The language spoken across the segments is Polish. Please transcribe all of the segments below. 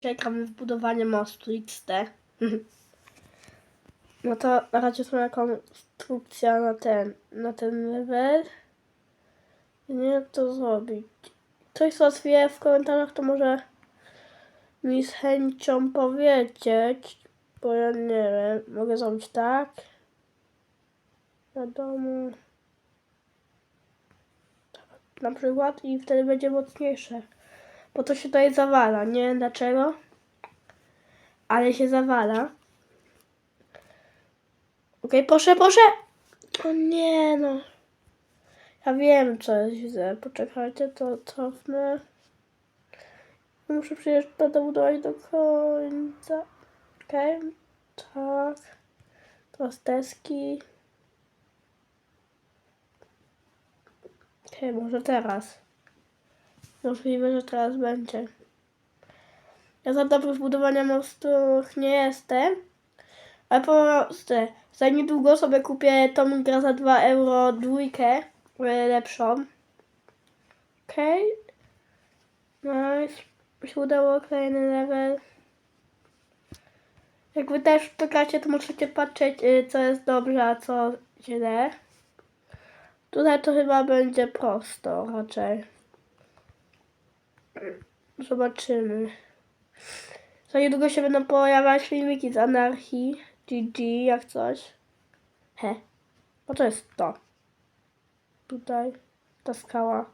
Czekamy w budowanie mostu XT. No to na razie jest moja konstrukcja na ten, na ten level. Nie wiem to zrobić. Ktoś z was wie w komentarzach, to może mi z chęcią powiedzieć, bo ja nie wiem. Mogę zrobić tak. Wiadomo. Na przykład i wtedy będzie mocniejsze. Bo to się tutaj zawala. Nie wiem dlaczego. Ale się zawala. Okej, proszę, proszę! O nie no. Ja wiem co jest źle. Poczekajcie, to cofnę. Muszę przecież to dobudować do końca. Okej, tak. Teraz. Okej, może teraz. Możliwe, że teraz będzie. Ja za dobry w budowaniu mostów nie jestem. Ale po prostu za niedługo sobie kupię tą grę za 2 euro dwójkę e, lepszą. Okej. Nice. Mi się udało kolejny level. Jak wy też czekacie, to możecie patrzeć y, co jest dobrze, a co źle. Tutaj to chyba będzie prosto raczej. Zobaczymy. Za niedługo się będą pojawiać filmiki z anarchii. GG, jak coś. He. No to jest to. Tutaj. Ta skała.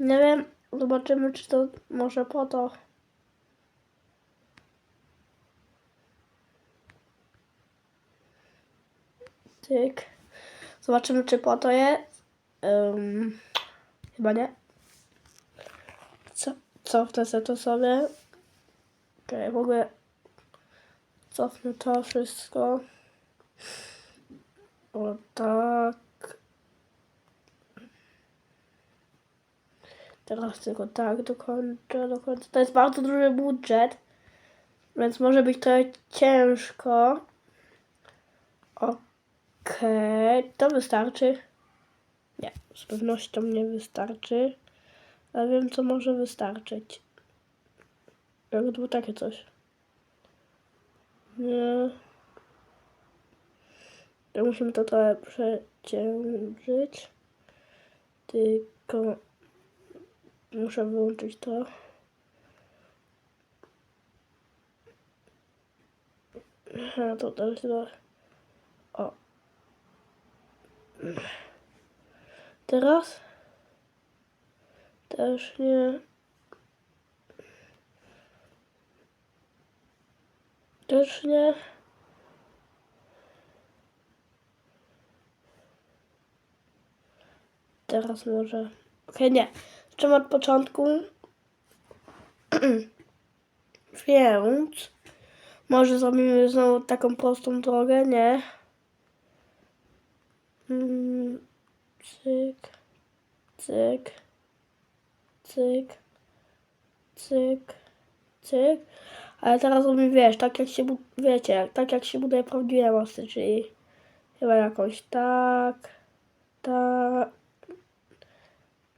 Nie wiem. Zobaczymy, czy to może po to. Tyk. Zobaczymy, czy po to jest. Ym, chyba nie. Co, cofnę sobie to sobie. Okej, w ogóle cofnę to wszystko. O tak. Teraz tylko tak dokończę, dokończę. To jest bardzo duży budżet, więc może być trochę ciężko. Okej, to wystarczy. Nie, z pewnością nie wystarczy. Ale wiem, co może wystarczyć. Jak było takie coś. Nie. To musimy to trochę przeciążyć. Tylko muszę wyłączyć to. Aha, to też do... O. Teraz? Też nie. Też nie. Teraz może. Okej, nie. Zaczynamy od początku. Więc może zrobimy znowu taką prostą drogę, nie? Mm, Cyk, cyk, cyk, cyk, cyk. Ale teraz robimy, wiesz, tak jak się, wiecie, tak jak się buduje prawdziwe mosty, czyli chyba jakoś tak, tak,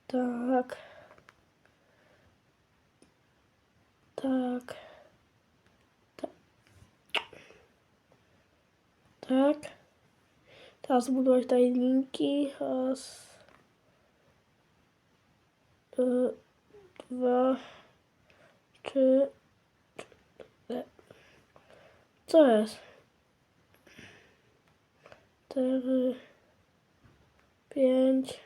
tak, tak, tak, tak. Teraz budować tutaj linki. Raz, y, dwa, trzy. Co jest? Cztery, pięć,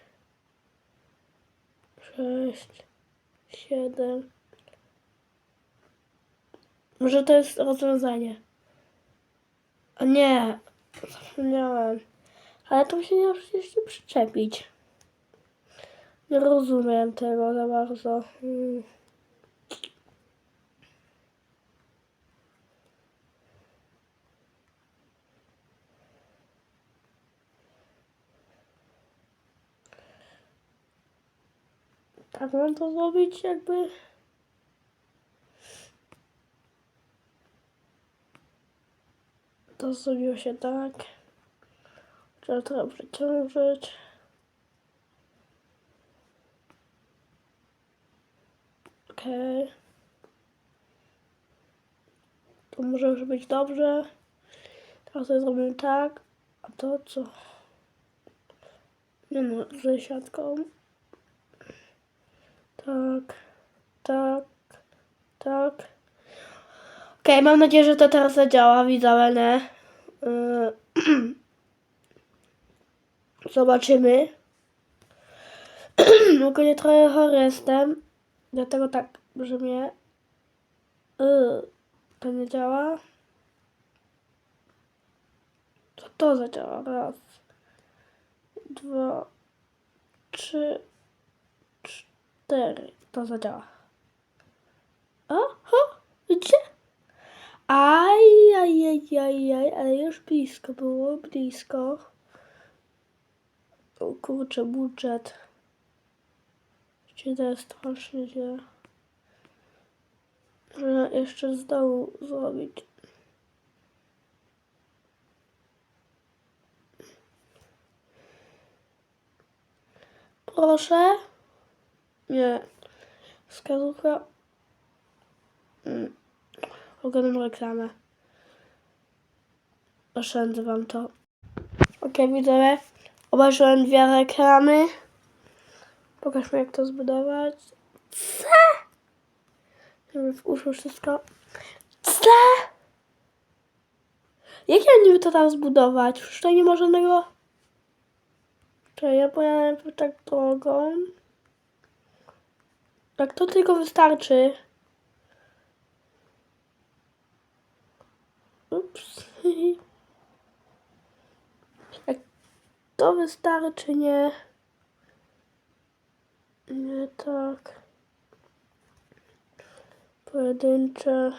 sześć, siedem. Może to jest rozwiązanie. A nie, zapomniałem. Ale to się nie przecież przyczepić. Nie rozumiem tego za bardzo. Hmm. Tak mam to zrobić jakby. To zrobiło się tak. Trzeba to przeciążyć. Okej. To może już być dobrze. Teraz sobie zrobimy tak. A to co? Nie no, z siatką. Tak, tak, tak. Okej, mam nadzieję, że to teraz zadziała, nie? Yy, Zobaczymy. Ogólnie trochę chory jestem. Dlatego tak, że mnie... Yy, to nie działa. To to zadziała. Raz, dwa, trzy, cztery. To zadziała. Oho, widzicie? Aj, aj, aj, aj, aj, ale już blisko było, blisko. O kurczę, budżet. To jest strasznie źle. Że jeszcze z dołu zrobić. Proszę. Nie. Wskazówka. Mm. Oglądam reklamę. Oszczędzę wam to. Okej, widzowie. Obejrzałem dwie reklamy. Pokażmy jak to zbudować. Co? Żeby w uszu wszystko. Co? Jak ja niby to tam zbudować? Przecież nie ma żadnego... Czekaj, ja pojadę tak drogą. Tak to tylko wystarczy. Ups. Jak to wystarczy, nie? Nie tak. Pojedyncze.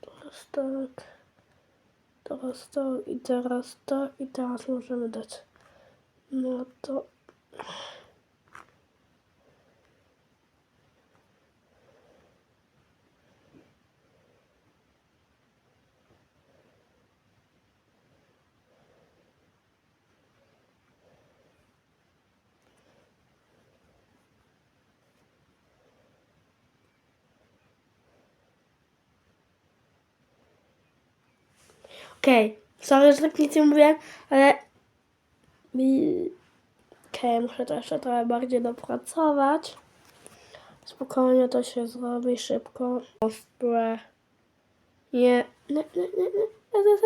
Teraz tak. Teraz tak i teraz tak i teraz możemy dać. No to. Okej, sorry, że tak nic nie mówiłem, ale... Okej, muszę to jeszcze trochę bardziej dopracować. Spokojnie to się zrobi szybko. Ostre. Nie. Nie, nie, nie, nie. Jest,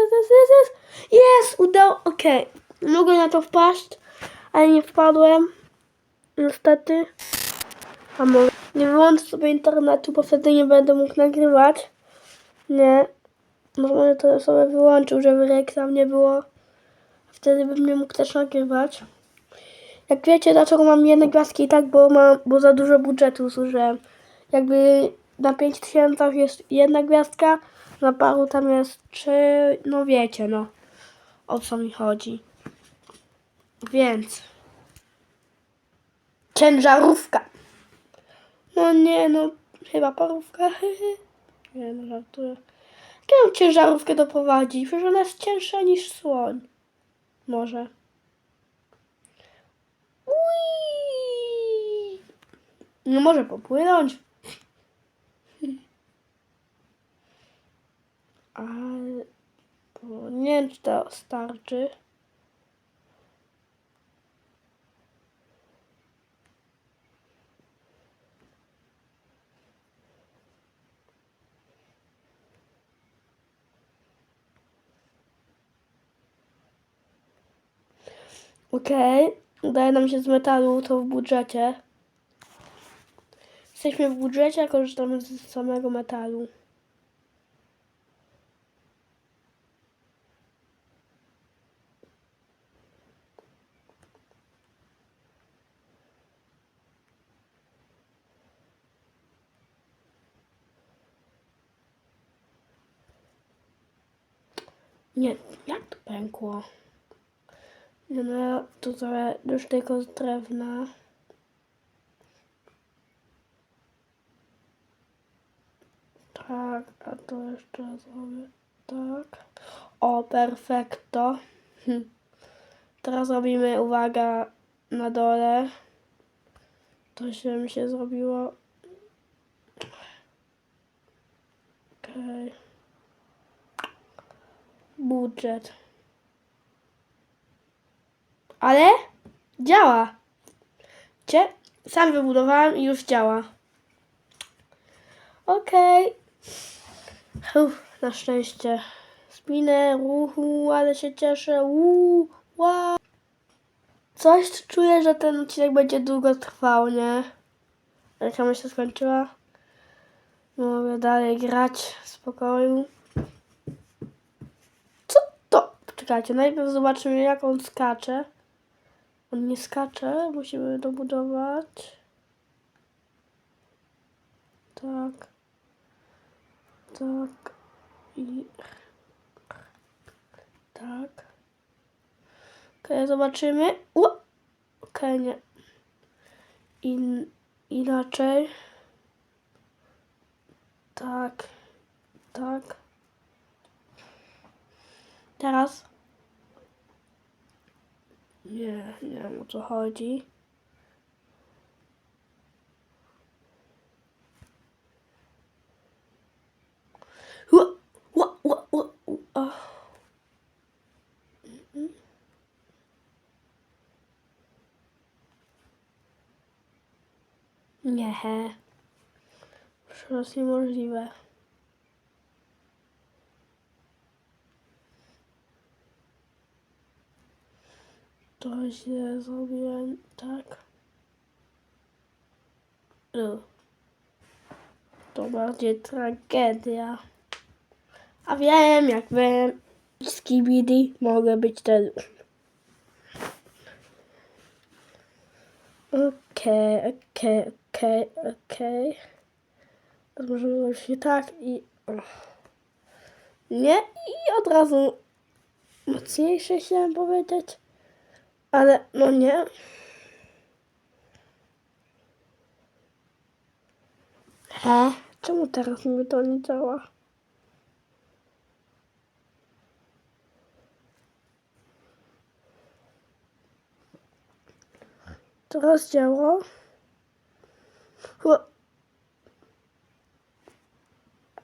jest. Jest, udało. Okej. Mogłem na to wpaść, ale nie wpadłem. Niestety. A może nie wyłączę sobie internetu, bo wtedy nie będę mógł nagrywać. Nie. Może to sobie wyłączył, żeby reklam nie było. Wtedy bym nie mógł też nagrywać. Jak wiecie, dlaczego mam jedne gwiazdki i tak, bo mam, bo za dużo budżetu zużyłem. Jakby na 5000 jest jedna gwiazdka, na paru tam jest trzy, no wiecie, no. O co mi chodzi. Więc. Ciężarówka. No nie, no. Chyba parówka. nie, no żartuję. Jak ja mam ciężarówkę doprowadzić? Przecież ona jest cięższa niż słoń. Może. Ui! Nie może popłynąć. Ale bo nie wiem, czy to starczy. Okej, udaje nam się z metalu to w budżecie. Jesteśmy w budżecie, a korzystamy z samego metalu. Nie, jak to pękło? No, tutaj już tylko z drewna. Tak, a to jeszcze zrobię tak. O, perfekto. Teraz robimy, uwaga, na dole. To się mi się zrobiło. Okej. Budżet. Ale działa. Cie? Sam wybudowałem i już działa. Okej. Uff, Na szczęście. Spinę, ruchu, ale się cieszę. Uuu, wow. Coś czuję, że ten odcinek będzie długo trwał, nie? Reklama się skończyła. Mogę dalej grać w spokoju. Co to? Czekajcie, najpierw zobaczymy jak on skacze. On nie skacze, musimy dobudować. Tak. Tak. I... Tak. Okej, zobaczymy. U! Okej, nie. In, inaczej. Tak. Tak. Teraz. Nie, nie wiem o co chodzi. Ua, ua, ua, ua, ua. Mhm. Nie. To jest niemożliwe. To źle zrobiłem, tak? U. To bardziej tragedia. A wiem, jak wiem, skibidi mogę być ten. Okej, okej, okej, okej. Zrobić nie tak i... Nie, i od razu mocniejsze chciałem powiedzieć. Ale no nie. He? Czemu teraz mi to nie działa? Teraz działa.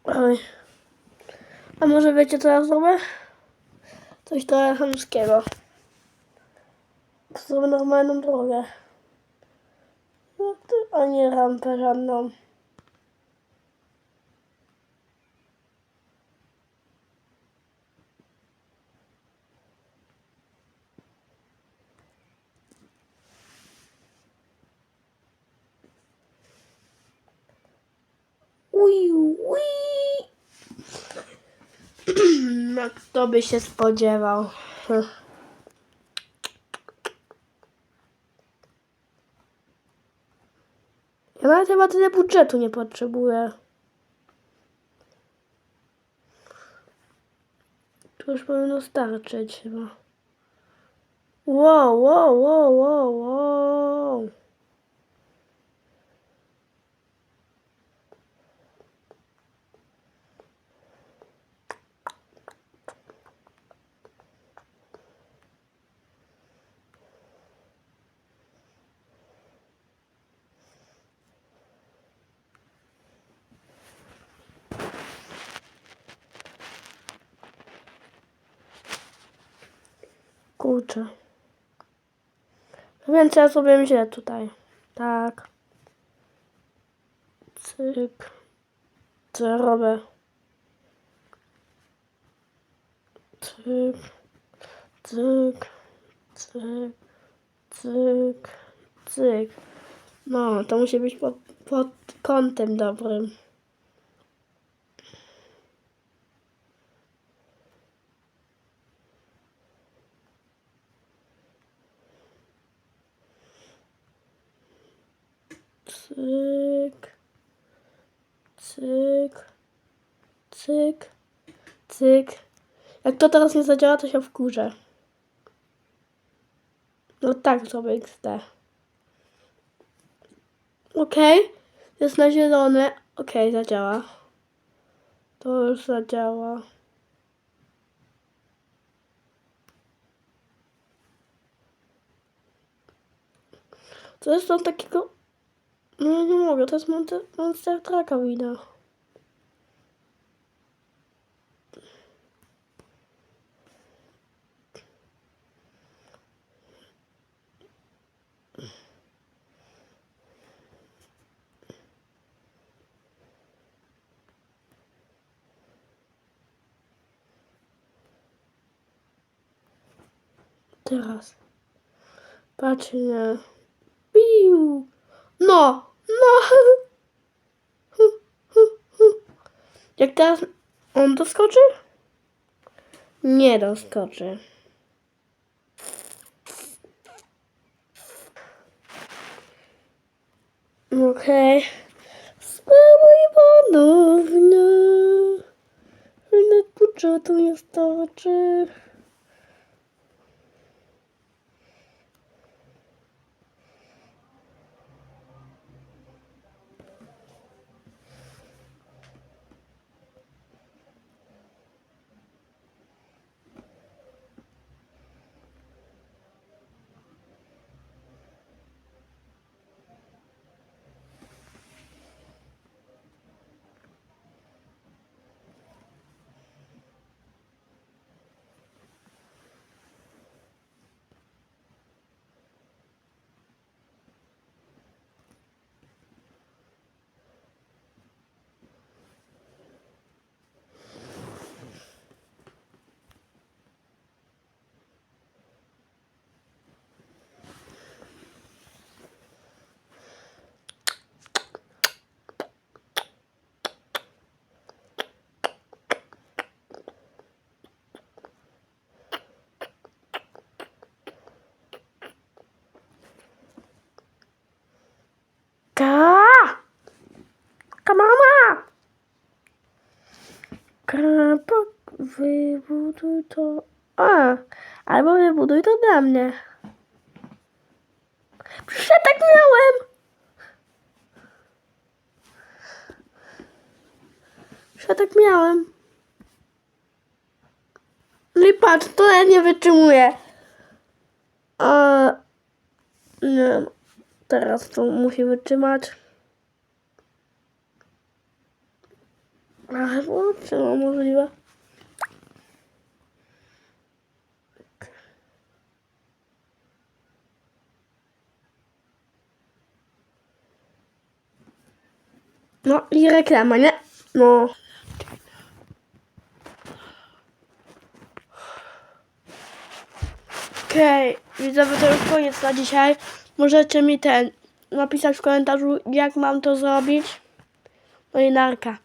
Oj. A może wiecie co ja zrobię? Coś trochę chamskiego. Zrobię normalną drogę. No a nie rampę żadną. Ui. No kto by się spodziewał. Nawet chyba tyle budżetu nie potrzebuję. Tu już powinno starczyć chyba. Wow, wow, wow, wow, wow. Kurczę. No Więc ja zrobiłem źle tutaj. Tak. Cyk. Co ja robię? Cyk. Cyk. Cyk. Cyk. Cyk. No, to musi być pod, pod kątem dobrym. Cyk. Cyk. Cyk. Cyk. Jak to teraz nie zadziała, to się wkurzę. No tak zrobię XD. Okej. Jest na zielone. Okej, zadziała. To już zadziała. Co jest tam takiego? No ja nie mogę, to jest Monster, monster Trucka wina. Teraz. Nie. Piu. No, no. Jak teraz on doskoczy? Nie doskoczy. Okej. Spróbuj ponownie. Rynek budżetu nie starczy. Wybuduj to. A, albo wybuduj to dla mnie. Przecież tak miałem. Przecież tak miałem. No i patrz, to ja nie wytrzymuję. A, nie, no. teraz to musi wytrzymać. Ale było trzeba możliwe. No i reklama, nie? No. Okej, widzowie, to już koniec na dzisiaj. Możecie mi ten napisać w komentarzu, jak mam to zrobić. No i narka.